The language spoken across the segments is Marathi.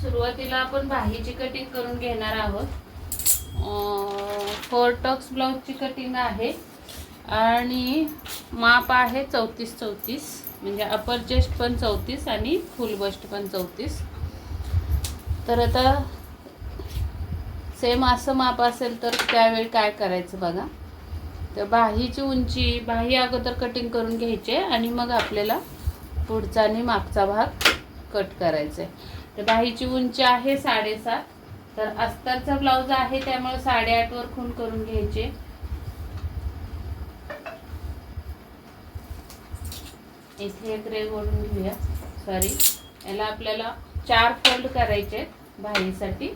सुरुवातीला आपण बाहीची कटिंग करून घेणार आहोत. फोर टक्स ब्लाऊजची कटिंग आहे आणि माप आहे चौतीस चौतीस म्हणजे अपर चेस्ट पण चौतीस आणि फुल बस्ट पण चौतीस. तर आता सेम असं माप असेल तर त्यावेळी काय करायचं बघा. तर बाहीची उंची बाही अगोदर कटिंग करून घ्यायचे आणि मग आपल्याला पुढचा आणि मागचा भाग कट करायचा आहे तर बाहीची उंची आहे साडेसात. तर अस्तरचा ब्लाऊज आहे त्यामुळे साडेआठवर खून करून घ्यायचे. इथे एक रेग ओढून घेऊया. सॉरी याला आपल्याला चार फोल्ड करायचे आहेत बाहीसाठी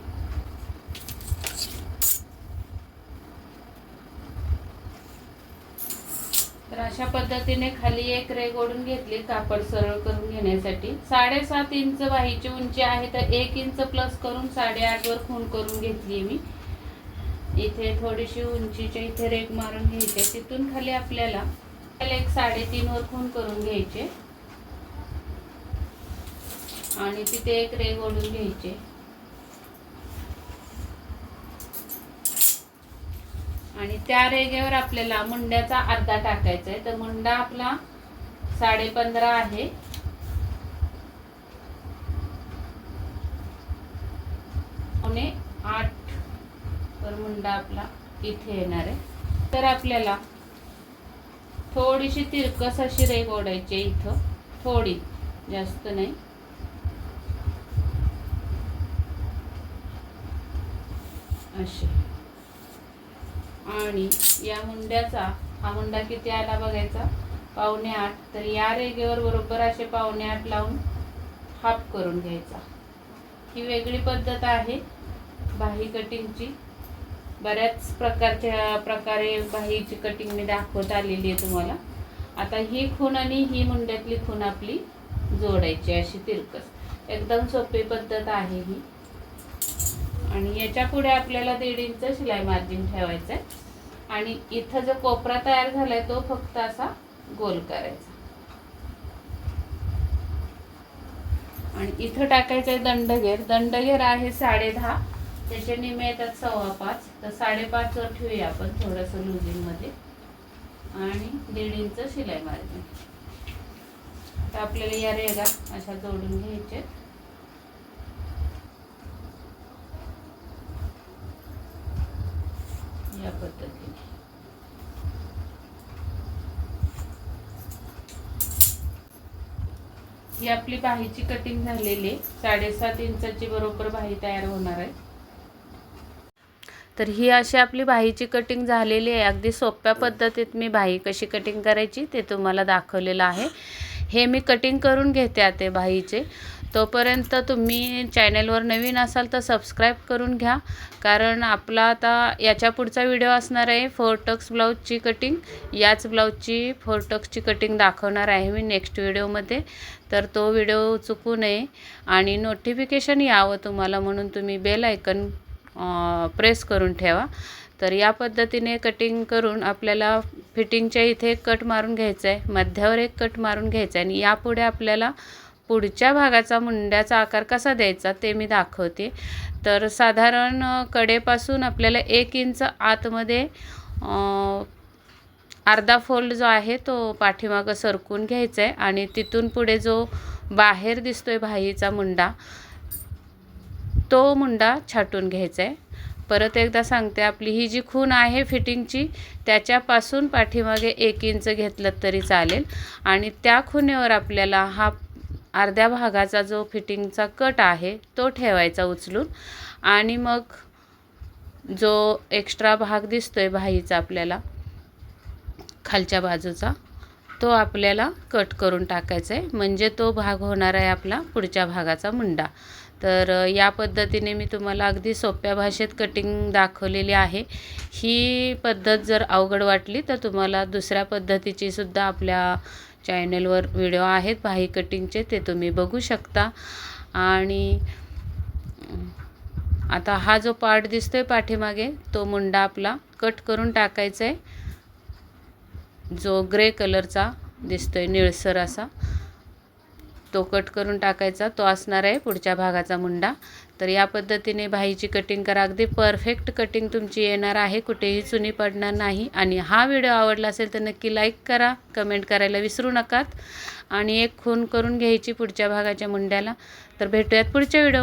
तर अशा पद्धतीने खाली एक रेग ओढून घेतली कापड सरळ करून घेण्यासाठी. साडेसात इंच बाहीची उंची आहे तर एक इंच प्लस करून साडेआठवर खूण करून घेतली मी. इथे थोडीशी उंचीच्या इथे रेग मारून घ्यायचे तिथून खाली आपल्याला एक साडेतीन वर खूण करून घ्यायचे. आणि तिथे एक रेग ओढून घ्यायचे. आणि त्या रेगेवर आपल्याला मुंड्याचा अर्धा टाकायचा आहे. तर मुंडा आपला साडे पंधरा आहे. पावणे आठ तर मुंडा आपला इथे येणार आहे. तर आपल्याला थोडीशी तिरकस अशी रेग ओढायची इथं. थोडी जास्त नाही. अशी. आणि या मुंड्याचा हा मुंडा किती आला बघायचा? पावणे आठ. तर या रेगेवर बरोबर असे पावणे आठ लावून हाफ करून घ्यायचा. ही वेगळी पद्धत आहे बाही कटिंगची. बऱ्याच प्रकारच्या प्रकारे बाहीची कटिंग मी दाखवत आलेली आहे तुम्हाला. आता ही खून आणि ही मुंड्यातली खून आपली जोडायची अशी तिरकस. एकदम सोपी पद्धत आहे ही. आणि याच्यापुढे आपल्याला दीड इंच शिलाई मार्जिन ठेवायचं आहे आणि इथं जो कोपरा तयार झालाय तो फक्त असा गोल करायचा. आणि इथं टाकायचं आहे दंडघेर. दंडघेर आहे साडे दहा. त्याचे निमे येतात सव्वा पाच. तर साडेपाच वर ठेवूया आपण थोडस लुजिंगमध्ये. आणि दीड इंच शिलाई मार्जिन. तर आपल्याला या रेगा अशा जोडून घ्यायचे या पद्धतीने ही आपली बाहीची कटिंग झालेली आहे. साडेसात इंचाची बरोबर बाही तयार होणार आहे. तर ही अशी आपली बाहीची कटिंग झालेली आहे. अगदी सोप्या पद्धतीत मी बाही कशी कटिंग करायची ते तुम्हाला दाखवलेलं आहे. हे मी कटिंग करून घेते आता बाहीचे तोपर्यंत तुम्ही चॅनलवर नवीन असाल तर सबस्क्राईब करून घ्या. कारण आपला आता याच्या पुढचा व्हिडिओ असणार आहे फोर टक्स ब्लाऊजची कटिंग. याच ब्लाऊजची फोर टक्सची कटिंग दाखवणार आहे मी नेक्स्ट व्हिडिओमध्ये. तर तो व्हिडिओ चुकू नये आणि नोटिफिकेशन यावं तुम्हाला म्हणून तुम्ही बेल ऐकन प्रेस करून ठेवा. तर या पद्धतीने कटिंग करून आपल्याला फिटिंगच्या इथे एक कट मारून घ्यायचं आहे मध्यावर एक कट मारून घ्यायचं आहे आणि यापुढे आपल्याला पुढच्या भागाचा मुंड्याचा आकार कसा द्यायचा ते मी दाखवते. तर साधारण कडेपासून आपल्याला एक इंच आतमध्ये अर्धा फोल्ड जो आहे तो पाठीमागं सरकून घ्यायचा आहे आणि तिथून पुढे जो बाहेर दिसतोय बाहीचा मुंडा तो मुंडा छाटून घ्यायचा आहे परत एकदा सांगते आपली ही जी खून आहे फिटिंगची त्याच्यापासून पाठीमागे एक इंच घेतलं तरी चालेल. आणि त्या खुणेवर आपल्याला हा अर्ध्या भागाचा जो फिटिंगचा कट आहे तो ठेवायचा उचलून. आणि मग जो एक्स्ट्रा भाग दिसतोय बाहीचा आपल्याला खालच्या बाजूचा तो आपल्याला कट करून टाकायचा आहे म्हणजे तो भाग होणार आहे आपला पुढच्या भागाचा मुंडा. तर या पद्धतीने मी तुम्हाला अगदी सोप्या भाषेत कटिंग दाखवलेली आहे. ही पद्धत जर अवघड वाटली तर तुम्हाला दुसऱ्या पद्धतीची सुद्धा आपल्या चॅनलवर व्हिडिओ आहेत भाई कटिंगचे ते तुम्ही बघू शकता. आणि आता हा जो पार्ट दिसतोय पाठीमागे तो मुंडा आपला कट करून टाकायचा आहे जो ग्रे कलरचा दिसतोय निळसर असा. तो कट करून टाकायचा. तो असणार आहे पुढच्या भागाचा मुंडा. तर या पद्धतीने भाईची कटिंग करा. अगदी परफेक्ट कटिंग तुमची येणार आहे. कुठेही चुनी पडणार नाही. आणि हा व्हिडिओ आवडला असेल तर नक्की लाईक करा. कमेंट करायला विसरू नकात. आणि एक खून करून घ्यायची पुढच्या भागाच्या मुंड्याला. तर भेटूयात पुढच्या व्हिडिओ